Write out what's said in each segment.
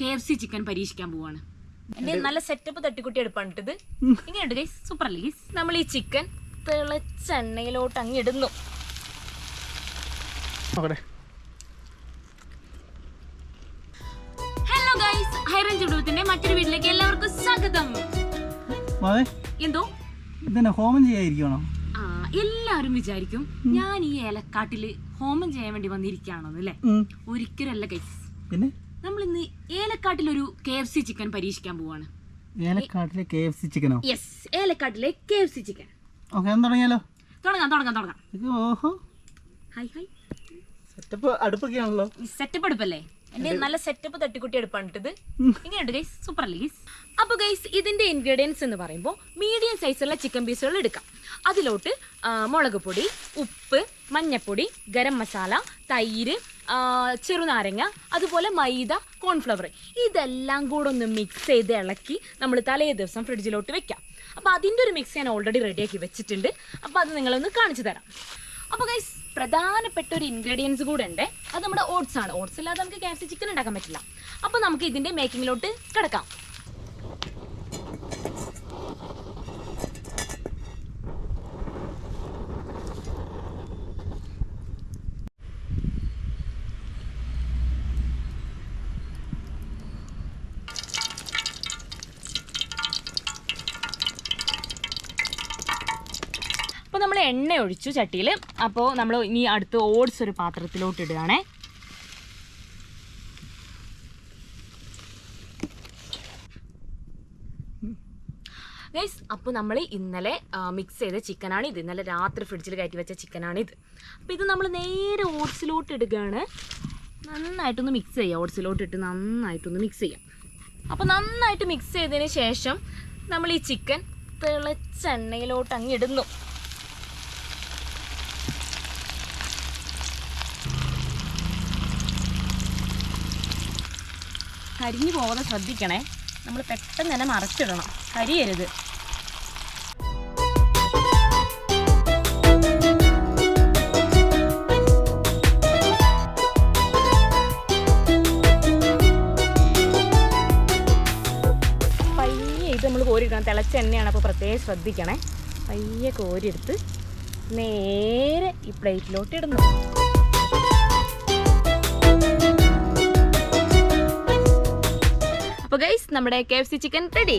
K F C chicken പരീക്ഷിക്കാൻ പോവാണ്. എന്റെ നല്ല സെറ്റപ്പ് തട്ടിക്കുട്ടി എടുപ്പാണ് ഇത് ഇങ്ങനെയുണ്ട് ഗൈസ് സൂപ്പർ അല്ലേ ഗൈസ് നമ്മൾ ഈ ചിക്കൻ തിളച്ചെണ്ണയിലോട്ട് അങ്ങ് ഇടുന്നു. ഹലോ ഗൈസ് ഹൈറേഞ്ച് കുടുംബത്തിന്റെ മറ്റൊരു വീട്ടിലേക്ക് എല്ലാവർക്കും സ്വാഗതം. എന്തോ? ഇതന്നെ ഹോമം ചെയ്യാതിരിക്കണോ എല്ലാവരും വിചാരിക്കും ഞാൻ ഈ ഏലക്കാട്ടിൽ ഹോമം ചെയ്യാൻ വേണ്ടി വന്നിരിക്കുകയാണെന്ന് അല്ലേ ഒരിക്കലല്ല ഗൈസ് പിന്നെ? നമ്മൾ ഇന്ന് ഏലക്കാട്ടിൽ ഒരു കെ എഫ് സി ചിക്കൻ പരീക്ഷിക്കാൻ പോവാണ്. ഏലക്കാട്ടിലെ കെ എഫ് സി ചിക്കനോ yes ഏലക്കാട്ടിലെ K F C chicken okay തുടങ്ങിയാലോ? തുടങ്ങാം തുടങ്ങാം തുടങ്ങാം. ഓഹോ. ഹായ് ഹായ് സെറ്റപ്പ് അടുപ്പൊക്കെ ആണല്ലോ. സെറ്റപ്പ് അടുപ്പല്ലേ? എന്റെ നല്ല സെറ്റപ്പ് തട്ടിക്കുട്ടി എടുപ്പാണ് ഇത്. ഇങ്ങനെയുണ്ട് ഗൈസ് സൂപ്പർ അല്ലേ ഗൈസ് അപ്പൊ ഗൈസ് ഇതിന്റെ ഇൻഗ്രീഡിയൻസ് എന്ന് പറയുമ്പോൾ മീഡിയം സൈസുള്ള ചിക്കൻ പീസുകൾ എടുക്കാം. അതിലോട്ട് മുളക് പൊടി ഉപ്പ് മഞ്ഞപ്പൊടി ഗരം മസാല തൈര് ചെറുനാരങ്ങ അതുപോലെ മൈദ കോൺഫ്ലവർ. ഇതെല്ലാം കൂടെ ഒന്ന് മിക്സ് ചെയ്ത് ഇളക്കി നമ്മൾ തലേ ദിവസം ഫ്രിഡ്ജിലോട്ട് വെക്കാം. അപ്പോൾ അതിന്റെ ഒരു മിക്സ് ഞാൻ ഓൾറെഡി റെഡിയാക്കി വെച്ചിട്ടുണ്ട്. അപ്പോൾ അത് നിങ്ങളൊന്ന് കാണിച്ചു തരാം. അപ്പോൾ ഗൈസ് പ്രധാനപ്പെട്ട ഒരു ഇൻഗ്രീഡിയൻസ് കൂടെ ഉണ്ട്. അത് നമ്മുടെ ഓട്സ് ആണ്. ഓട്സ് ഇല്ലാതെ നമുക്ക് ക്യാൻസി ചിക്കൻ ഉണ്ടാക്കാൻ പറ്റില്ല. അപ്പോൾ നമുക്ക് ഇതിന്റെ മേക്കിങ്ങിലോട്ട് കിടക്കാം. നമ്മൾ എണ്ണ ഒഴിച്ചു ചട്ടിയിൽ അപ്പോൾ നമ്മൾ ഇനി അടുത്ത് ഓട്സ് ഒരു പാത്രത്തിലോട്ട് ഇടുകയാണേ. ഗൈസ് അപ്പോൾ നമ്മൾ ഇന്നലെ മിക്സ് ചെയ്ത ചിക്കനാണ് ഇത്. ഇന്നലെ രാത്രി ഫ്രിഡ്ജിൽ കയറ്റി വെച്ച ചിക്കനാണ് ഇത്. അപ്പോൾ ഇത് നമ്മൾ നേരെ ഓട്സിലോട്ട് ഇടുകയാണ്. നന്നായിട്ടൊന്ന് മിക്സ് ചെയ്യാം. ഓട്സിലോട്ട് ഇട്ട് നന്നായിട്ടൊന്ന് മിക്സ് ചെയ്യാം. അപ്പോൾ നന്നായിട്ട് മിക്സ് ചെയ്തതിന് ശേഷം നമ്മൾ ഈ ചിക്കൻ തിളച്ച എണ്ണയിലോട്ട് അങ്ങ് ഇടുന്നു. കരിഞ്ഞു പോകാതെ ശ്രദ്ധിക്കണേ. നമ്മൾ പെട്ടെന്ന് തന്നെ മറച്ചിടണം. കരിയരുത്. പയ്യെ ഇത് നമ്മൾ കോരിയിടണം. തിളച്ച എണ്ണയാണ് അപ്പോൾ പ്രത്യേകം ശ്രദ്ധിക്കണേ. പയ്യെ കോരിയെടുത്ത് നേരെ ഈ പ്ലേറ്റിലോട്ട് ഇടുന്നു. നമ്മുടെ K F C chicken ready.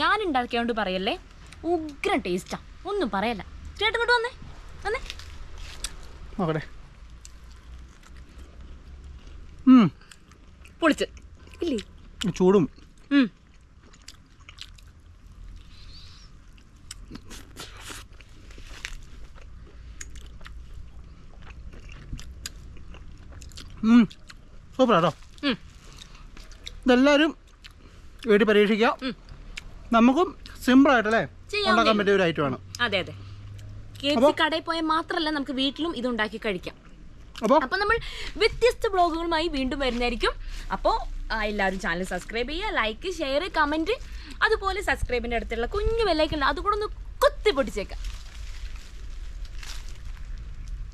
ഞാൻ ഉണ്ടാക്കിയോണ്ട് പറയല്ലേ? ഉഗ്രം ടേസ്റ്റാ ഒന്നും പറയല്ല. ചേട്ടൻ കൊണ്ട് വന്നേ. വന്നേ. നോക്കട്ടെ. പൊളിച്ച്. ഇല്ലേ? ചൂടും. സൂപ്പറാട്ടോ. ഇതെല്ലാവരും വീട്ടിൽ പരീക്ഷിക്കാം. നമുക്കും സിമ്പിളായിട്ടല്ലേ ആയിട്ടല്ലേ ഉണ്ടാക്കാൻ പറ്റിയ ഒരു ഐറ്റമാണ് അതെ അതെ. കടയിൽ പോയാൽ മാത്രമല്ല നമുക്ക് വീട്ടിലും ഇത് ഉണ്ടാക്കി കഴിക്കാം. അപ്പോൾ അപ്പോൾ നമ്മൾ വ്യത്യസ്ത ബ്ലോഗുകളുമായി വീണ്ടും വരുന്നതായിരിക്കും. അപ്പോൾ എല്ലാവരും ചാനൽ സബ്സ്ക്രൈബ് ചെയ്യുക ലൈക്ക് ഷെയർ കമന്റ് അതുപോലെ സബ്സ്ക്രൈബിന്റെ അടുത്തുള്ള കുഞ്ഞു വിലയ്ക്കുണ്ട് അതുകൂടെ ഒന്ന് കുത്തി പൊട്ടിച്ചേക്കാം.